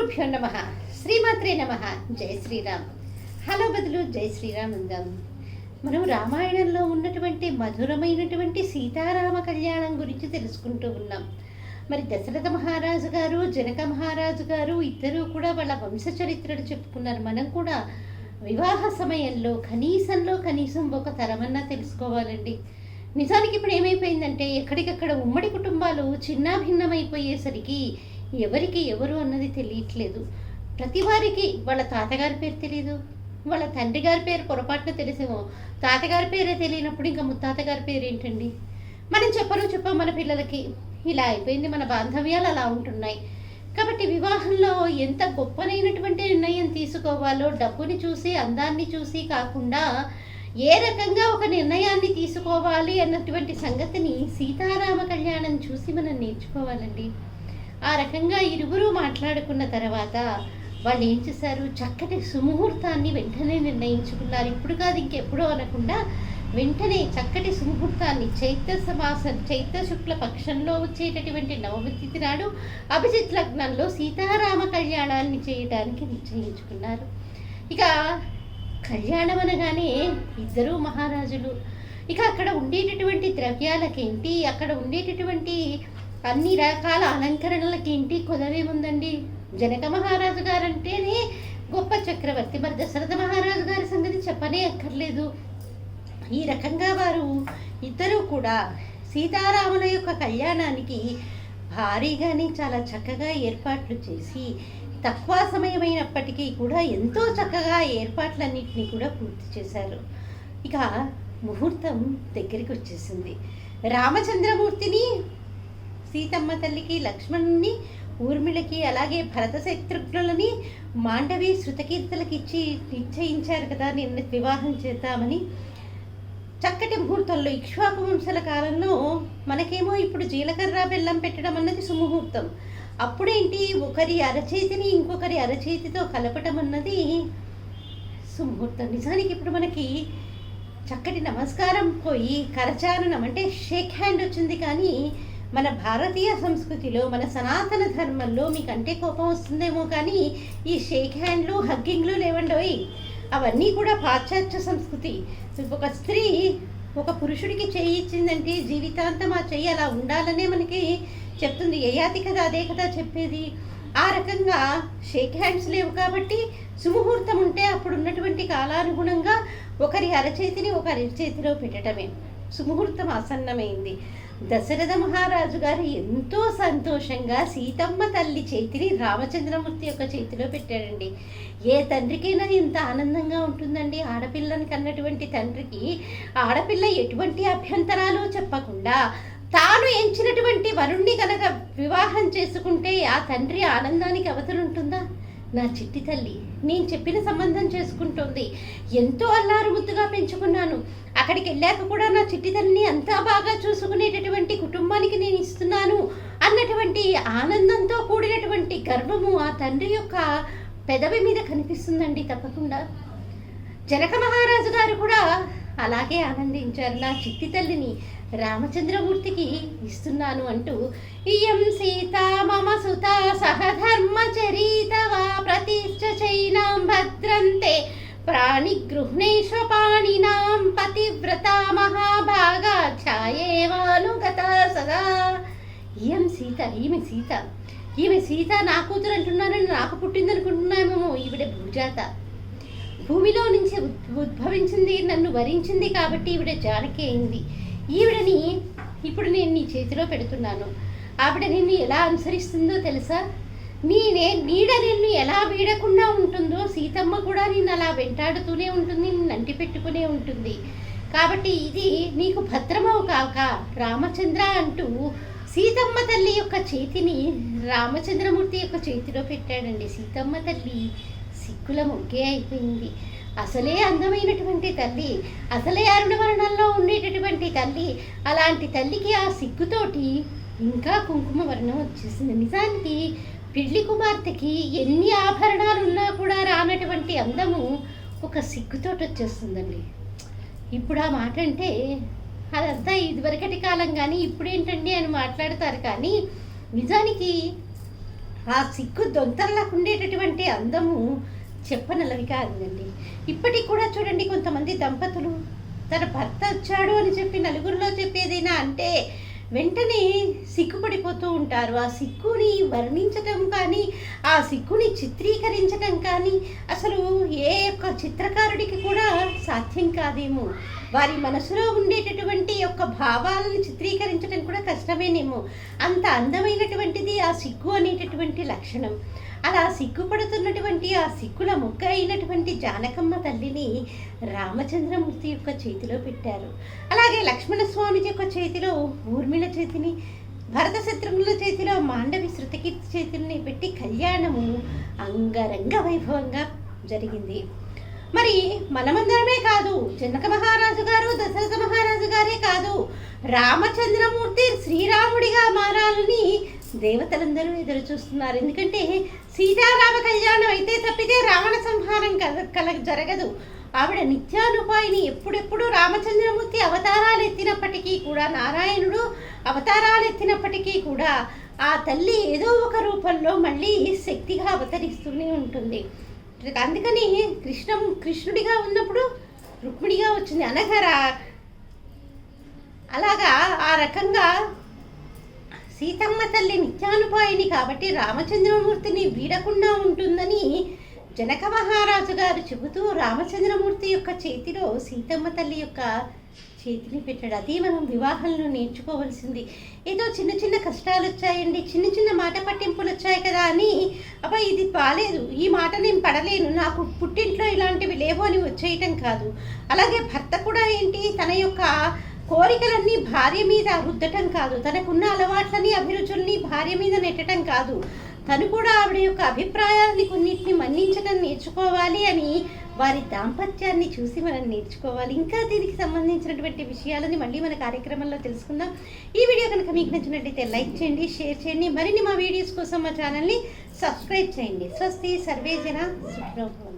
గురుభ్యో నమ. శ్రీమాత్రే నమ. జై శ్రీరామ్. హలో బదులు జై శ్రీరామ్ అందాం మనం రామాయణంలో ఉన్నటువంటి మధురమైనటువంటి సీతారామ కళ్యాణం గురించి తెలుసుకుంటూ ఉన్నాం. మరి దశరథ మహారాజు గారు జనక మహారాజు గారు ఇద్దరూ కూడా వాళ్ళ వంశ చరిత్రలు చెప్పుకున్నారు. మనం కూడా వివాహ సమయంలో కనీసంలో కనీసం ఒక తరమన్నా తెలుసుకోవాలండి. నిజానికి ఇప్పుడు ఏమైపోయిందంటే ఎక్కడికక్కడ ఉమ్మడి కుటుంబాలు చిన్నాభిన్నమైపోయేసరికి ఎవరికి ఎవరు అన్నది తెలియట్లేదు. ప్రతి వారికి వాళ్ళ తాతగారి పేరు తెలియదు వాళ్ళ తండ్రి గారి పేరు పొరపాటున తెలిసేమో. తాతగారి పేరే తెలియనప్పుడు ఇంకా ముత్తాతగారి పేరు ఏంటండి? మనం చెప్పను చెప్పాం మన పిల్లలకి. ఇలా అయిపోయింది మన బాంధవ్యాలు అలా ఉంటున్నాయి. కాబట్టి వివాహంలో ఎంత గొప్పనైనటువంటి నిర్ణయం తీసుకోవాలో డబ్బుని చూసి అందాన్ని చూసి కాకుండా ఏ రకంగా ఒక నిర్ణయాన్ని తీసుకోవాలి అన్నటువంటి సంగతిని సీతారామ కళ్యాణం చూసి మనం నేర్చుకోవాలండి. ఆ రకంగా ఇరువురు మాట్లాడుకున్న తర్వాత వాళ్ళు ఏం చేశారు? చక్కటి సుముహూర్తాన్ని వెంటనే నిర్ణయించుకున్నారు. ఇప్పుడు కాదు ఇంకెప్పుడో అనకుండా వెంటనే చక్కటి సుముహూర్తాన్ని చైత్ర సమాసం చైత్ర శుక్ల పక్షంలో వచ్చేటటువంటి నవమి తిథి నాడు అభిజిత్ లగ్నంలో సీతారామ కళ్యాణాన్ని చేయడానికి నిశ్చయించుకున్నారు. ఇక కళ్యాణం అనగానే ఇద్దరు మహారాజులు. ఇక అక్కడ ఉండేటటువంటి ద్రవ్యాలకేంటి? అక్కడ ఉండేటటువంటి అన్ని రకాల అలంకరణలకేంటి కొదవేముందండి జనక మహారాజు గారంటేనే గొప్ప చక్రవర్తి మరి దశరథ మహారాజు గారి సంగతి చెప్పనే అక్కర్లేదు. ఈ రకంగా వారు ఇద్దరూ కూడా సీతారాముల యొక్క కళ్యాణానికి భారీగానే చాలా చక్కగా ఏర్పాట్లు చేసి తక్కువ సమయమైనప్పటికీ కూడా ఎంతో చక్కగా ఏర్పాట్లన్నింటినీ కూడా పూర్తి చేశారు. ఇక ముహూర్తం దగ్గరికి వచ్చేసింది. రామచంద్రమూర్తిని సీతమ్మ తల్లికి లక్ష్మణుని ఊర్మిళకి అలాగే భరత శత్రుఘ్నులని మాండవి శృతకీర్తలకి ఇచ్చి నిశ్చయించారు కదా నిన్న వివాహం చేద్దామని. చక్కటి ముహూర్తంలో ఇక్ష్వాకు వంశల కాలంలో మనకేమో ఇప్పుడు జీలకర్ర బెల్లం పెట్టడం అన్నది సుముహూర్తం. అప్పుడేంటి ఒకరి అరచేతిని ఇంకొకరి అరచేతితో కలపటం అన్నది సుముహూర్తం. నిజానికి ఇప్పుడు మనకి చక్కటి నమస్కారం పోయి కరచారణం అంటే షేక్ హ్యాండ్ వచ్చింది కానీ మన భారతీయ సంస్కృతిలో మన సనాతన ధర్మంలో మీకంటే కోపం వస్తుందేమో కానీ ఈ షేక్ హ్యాండ్లు హగ్గింగ్లు లేవండోయ్. అవన్నీ కూడా పాశ్చాత్య సంస్కృతి. ఒక స్త్రీ ఒక పురుషుడికి చేయి ఇచ్చిందంటే జీవితాంతం ఆ చెయ్యి అలా ఉండాలనే మనకి చెప్తుంది. యయాతి కదా అదే కదా చెప్పేది? ఆ రకంగా షేక్ హ్యాండ్స్ లేవు కాబట్టి సుముహూర్తం ఉంటే అప్పుడు ఉన్నటువంటి కాలానుగుణంగా ఒకరి అరచేతిని ఒక అరచేతిలో పెట్టడమే. సుముహూర్తం ఆసన్నమైంది. దశరథ మహారాజు గారు ఎంతో సంతోషంగా సీతమ్మ తల్లి చేతిని రామచంద్రమూర్తి యొక్క చేతిలో పెట్టాడండి. ఏ తండ్రికైనా ఇంత ఆనందంగా ఉంటుందండి ఆడపిల్లని కన్నటువంటి తండ్రికి. ఆడపిల్ల ఎటువంటి అభ్యంతరాలు చెప్పకుండా తాను ఎంచినటువంటి వరుణ్ణి కనుక వివాహం చేసుకుంటే ఆ తండ్రి ఆనందానికి అవతలుంటుందా? నా చిట్టి తల్లి నేను చెప్పిన సంబంధం చేసుకుంటుంది. ఎంతో అల్లారు ముద్దుగా పెంచుకున్నాను. అక్కడికి వెళ్ళాక కూడా నా చిట్టి తల్లిని అంతా బాగా చూసుకునేటటువంటి కుటుంబానికి నేను ఇస్తున్నాను అన్నటువంటి ఆనందంతో కూడినటువంటి గర్వము ఆ తండ్రి యొక్క పెదవి మీద కనిపిస్తుందండి తప్పకుండా. జనక మహారాజు గారు కూడా అలాగే ఆనందించారు. నా చిట్టి తల్లిని రామచంద్రమూర్తికి ఇస్తున్నాను అంటూ ఇయం సీత మమ సుత సహధర్మచరీతవా ప్రతిష్ట చైనాం భద్రంతే. ప్రాణిగృహ్ణేష పాణినాం పతివ్రత మహాభాగా ఛాయేవానుగత సదా. ఇయం సీత ఈమె సీత ఈమె సీత నా కూతురు అంటున్నానని నాకు పుట్టిందనుకుంటున్నామేమో ఈవిడ భూజాత. భూమిలో నుంచి ఉద్- ఉద్భవించింది నన్ను వరించింది కాబట్టి ఈవిడ జానకి అయింది. ఈవిడని ఇప్పుడు నేను నీ చేతిలో పెడుతున్నాను. ఆవిడ నిన్ను ఎలా అనుసరిస్తుందో తెలుసా? నేనే నీడ నిన్ను ఎలా వీడకుండా ఉంటుందో సీతమ్మ కూడా నిన్ను అలా వెంటాడుతూనే ఉంటుంది నిన్ను అంటి పెట్టుకునే ఉంటుంది. కాబట్టి ఇది నీకు భద్రమవు కాక రామచంద్ర అంటూ సీతమ్మ తల్లి యొక్క చేతిని రామచంద్రమూర్తి యొక్క చేతిలో పెట్టాడండి. సీతమ్మ తల్లి సిక్కుల మొగ్గే అయిపోయింది. అసలే అందమైనటువంటి తల్లి అసలే అరుణవర్ణంలో ఉండేటటువంటి తల్లి అలాంటి తల్లికి ఆ సిగ్గుతోటి ఇంకా కుంకుమ వర్ణం వచ్చేసింది. నిజానికి పెళ్ళి కుమార్తెకి ఎన్ని ఆభరణాలు ఉన్నా కూడా రానటువంటి అందము ఒక సిగ్గుతోటి వచ్చేస్తుందండి. ఇప్పుడు ఆ మాట అంటే అదంతా ఇదివరకటి కాలం కానీ ఇప్పుడేంటండి అని మాట్లాడతారు కానీ నిజానికి ఆ సిగ్గు దొంతర్లకు ఉండేటటువంటి అందము చెప్పనలవి కాదండి. ఇప్పటికి కూడా చూడండి కొంతమంది దంపతులు తన భర్త వచ్చాడు అని చెప్పి నలుగురిలో చెప్పేదైనా అంటే వెంటనే సిగ్గుపడిపోతూ ఉంటారు. ఆ సిగ్గుని వర్ణించటం కానీ ఆ సిగ్గుని చిత్రీకరించటం కానీ అసలు ఏ యొక్క చిత్రకారుడికి కూడా సాధ్యం కాదేమో. వారి మనసులో ఉండేటటువంటి యొక్క భావాలను చిత్రీకరించడం కూడా కష్టమేనేమో. అంత అందమైనటువంటిది ఆ సిగ్గు అనేటటువంటి లక్షణం. అలా సిగ్గుపడుతున్నటువంటి ఆ సిగ్గుల ముక్క అయినటువంటి జానకమ్మ తల్లిని రామచంద్రమూర్తి యొక్క చేతిలో పెట్టారు. అలాగే లక్ష్మణస్వామి యొక్క చేతిలో ఊర్మిళ చేతిని భరత శత్రుఘ్నుల చేతిలో మాండవి శృతకీర్తి చేతుల్ని పెట్టి కళ్యాణము అంగరంగ వైభవంగా జరిగింది. మరి మనమందరమే కాదు జనక మహారాజు గారు దశరథ మహారాజు గారే కాదు రామచంద్రమూర్తి శ్రీరాముడిగా మారాలని దేవతలందరూ ఎదురు చూస్తున్నారు ఎందుకంటే సీతారామ కళ్యాణం అయితే తప్పితే రావణ సంహారం కల కల జరగదు. ఆవిడ నిత్యానుపాయిని ఎప్పుడెప్పుడు రామచంద్రమూర్తి అవతారాలు ఎత్తినప్పటికీ కూడా నారాయణుడు అవతారాలు ఎత్తినప్పటికీ కూడా ఆ తల్లి ఏదో ఒక రూపంలో మళ్ళీ శక్తిగా అవతరిస్తూనే ఉంటుంది. అందుకని కృష్ణ కృష్ణుడిగా ఉన్నప్పుడు రుక్మిణిగా వచ్చింది అనగా అలాగా ఆ రకంగా సీతమ్మ తల్లి నిత్యానుపాయిని కాబట్టి రామచంద్రమూర్తిని వీడకుండా ఉంటుందని జనక మహారాజు గారు చెబుతూ రామచంద్రమూర్తి యొక్క చేతిలో సీతమ్మ తల్లి యొక్క చేతిని పెట్టాడు. అది మనం వివాహంలో నేర్చుకోవాల్సింది. ఏదో చిన్న చిన్న కష్టాలు వచ్చాయండి చిన్న చిన్న మాట పట్టింపులు వచ్చాయి కదా అని. అబ్బా ఇది బాలేదు. ఈ మాట నేను పడలేను. నాకు పుట్టింట్లో ఇలాంటివి లేవు అని వచ్చేయటం కాదు. అలాగే భర్త కూడా ఏంటి? తన యొక్క కోరికలన్నీ భార్య మీద రుద్దటం కాదు. తనకున్న అలవాట్లని అభిరుచుల్ని భార్య మీద నెట్టడం కాదు. తను కూడా ఆవిడ యొక్క అభిప్రాయాలని కొన్నిటిని మన్నించడం నేర్చుకోవాలి అని వారి దాంపత్యాన్ని చూసి మనం నేర్చుకోవాలి. ఇంకా దీనికి సంబంధించినటువంటి విషయాలని మళ్ళీ మన కార్యక్రమంలో తెలుసుకుందాం. ఈ వీడియో కనుక మీకు నచ్చినట్లయితే లైక్ చేయండి షేర్ చేయండి. మరిన్ని మా వీడియోస్ కోసం మా ఛానల్ని సబ్స్క్రైబ్ చేయండి. స్వస్తి సర్వేజన సుఖినోభవంతు